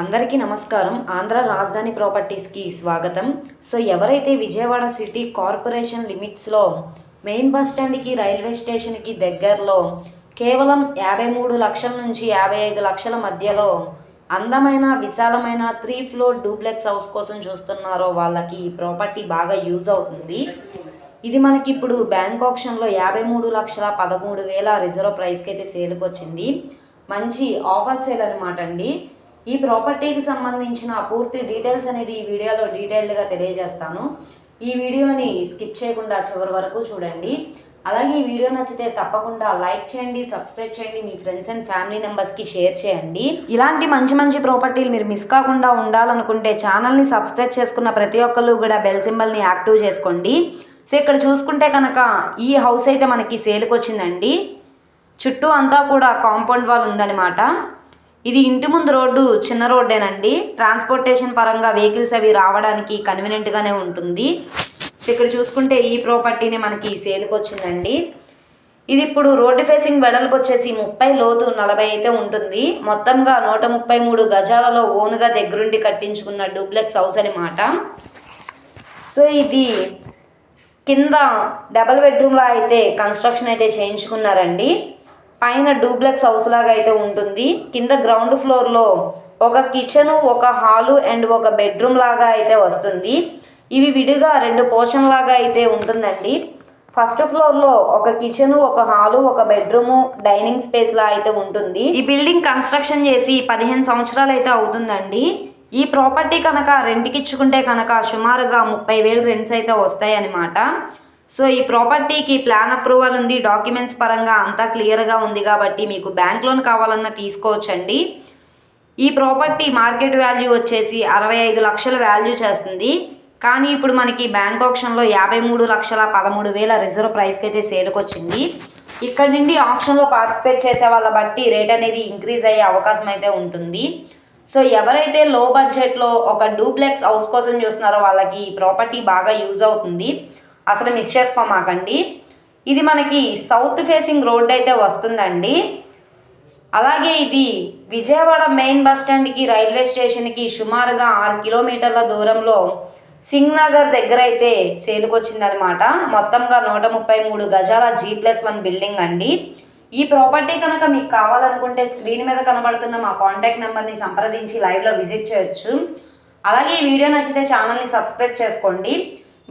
అందరికీ నమస్కారం. ఆంధ్ర రాజధాని ప్రాపర్టీస్కి స్వాగతం. సో ఎవరైతే విజయవాడ సిటీ కార్పొరేషన్ లిమిట్స్లో మెయిన్ బస్ స్టాండ్కి రైల్వే స్టేషన్కి దగ్గరలో కేవలం యాభై మూడు లక్షల నుంచి యాభై ఐదు లక్షల మధ్యలో అందమైన విశాలమైన త్రీ ఫ్లోర్ డూప్లెక్స్ హౌస్ కోసం చూస్తున్నారో వాళ్ళకి ఈ ప్రాపర్టీ బాగా యూజ్ అవుతుంది. ఇది మనకి ఇప్పుడు బ్యాంక్ ఆప్షన్లో యాభై మూడు లక్షల పదమూడు వేల రిజర్వ్ ప్రైస్కి అయితే సేల్కి వచ్చింది మంచి ఆఫర్ సేల్ అనమాట అండి. ఈ ప్రాపర్టీకి సంబంధించిన పూర్తి డీటెయిల్స్ అనేది ఈ వీడియోలో డీటెయిల్డ్గా తెలియజేస్తాను. ఈ వీడియోని స్కిప్ చేయకుండా చివరి వరకు చూడండి. అలాగే ఈ వీడియో నచ్చితే తప్పకుండా లైక్ చేయండి సబ్స్క్రైబ్ చేయండి మీ ఫ్రెండ్స్ అండ్ ఫ్యామిలీ మెంబర్స్కి షేర్ చేయండి. ఇలాంటి మంచి మంచి ప్రాపర్టీలు మీరు మిస్ కాకుండా ఉండాలనుకుంటే ఛానల్ని సబ్స్క్రైబ్ చేసుకున్న ప్రతి ఒక్కళ్ళు కూడా బెల్ సింబల్ని యాక్టివ్ చేసుకోండి. సో ఇక్కడ చూసుకుంటే కనుక ఈ హౌస్ అయితే మనకి సేల్కి వచ్చిందండి. చుట్టూ అంతా కూడా కాంపౌండ్ వాల్ ఉందన్నమాట. ఇది ఇంటి ముందు రోడ్డు చిన్న రోడ్డేనండి. ట్రాన్స్పోర్టేషన్ పరంగా వెహికల్స్ అవి రావడానికి కన్వీనియంట్గానే ఉంటుంది. ఇక్కడ చూసుకుంటే ఈ ప్రాపర్టీని మనకి సేల్కి వచ్చిందండి ఇది ఇప్పుడు రోడ్డు ఫేసింగ్ వెడల్పు వచ్చేసి ముప్పై లోతు నలభై అయితే ఉంటుంది. మొత్తంగా నూట ముప్పై మూడు గజాలలో ఓనుగా దగ్గరుండి కట్టించుకున్న డూప్లెక్స్ హౌస్ అనమాట సో ఇది కింద డబల్ బెడ్రూమ్లో అయితే కన్స్ట్రక్షన్ అయితే చేయించుకున్నారండి. పైన డూప్లెక్స్ హౌస్ లాగా అయితే ఉంటుంది. కింద గ్రౌండ్ ఫ్లోర్లో ఒక కిచెన్ ఒక హాలు అండ్ ఒక బెడ్రూమ్ లాగా అయితే వస్తుంది. ఇవి విడిగా రెండు పోర్షన్ లాగా అయితే ఉంటుందండి. ఫస్ట్ ఫ్లోర్లో ఒక కిచెన్ ఒక హాలు ఒక బెడ్రూమ్ డైనింగ్ స్పేస్ లా అయితే ఉంటుంది. ఈ బిల్డింగ్ కన్స్ట్రక్షన్ చేసి పదిహేను సంవత్సరాలు అయితే అవుతుందండి. ఈ ప్రాపర్టీ కనుక రెంట్కి ఇచ్చుకుంటే కనుక సుమారుగా ముప్పై వేలు రెంట్స్ అయితే వస్తాయి అన్నమాట సో ఈ ప్రాపర్టీకి ప్లాన్ అప్రూవల్ ఉంది డాక్యుమెంట్స్ పరంగా అంతా క్లియర్గా ఉంది కాబట్టి మీకు బ్యాంక్ లోన్ కావాలన్నా తీసుకోవచ్చండి. ఈ ప్రాపర్టీ మార్కెట్ వాల్యూ వచ్చేసి అరవై ఐదు లక్షల వాల్యూ చేస్తుంది. కానీ ఇప్పుడు మనకి బ్యాంక్ ఆప్షన్లో యాభై మూడు లక్షల పదమూడు వేల రిజర్వ్ ప్రైస్కి అయితే సేల్కి వచ్చింది. ఇక్కడ నుండి ఆప్షన్లో పార్టిసిపేట్ చేసే వాళ్ళ బట్టి రేట్ అనేది ఇంక్రీజ్ అయ్యే అవకాశం అయితే ఉంటుంది. సో ఎవరైతే లో బడ్జెట్లో ఒక డూప్లెక్స్ హౌస్ కోసం చూస్తున్నారో వాళ్ళకి ఈ ప్రాపర్టీ బాగా యూజ్ అవుతుంది. అసలు మిస్ చేసుకోమాకండి. ఇది మనకి సౌత్ ఫేసింగ్ రోడ్ అయితే వస్తుందండి. అలాగే ఇది విజయవాడ మెయిన్ బస్ స్టాండ్కి రైల్వే స్టేషన్కి సుమారుగా ఆరు కిలోమీటర్ల దూరంలో సింగ్ నగర్ దగ్గర అయితే సేలుకొచ్చిందనమాట మొత్తంగా నూట ముప్పై మూడు గజాల జీ ప్లస్ వన్ బిల్డింగ్ అండి. ఈ ప్రాపర్టీ కనుక మీకు కావాలనుకుంటే స్క్రీన్ మీద కనబడుతున్న మా కాంటాక్ట్ నెంబర్ని సంప్రదించి లైవ్లో విజిట్ చేయొచ్చు. అలాగే ఈ వీడియో నచ్చితే ఛానల్ని సబ్స్క్రైబ్ చేసుకోండి.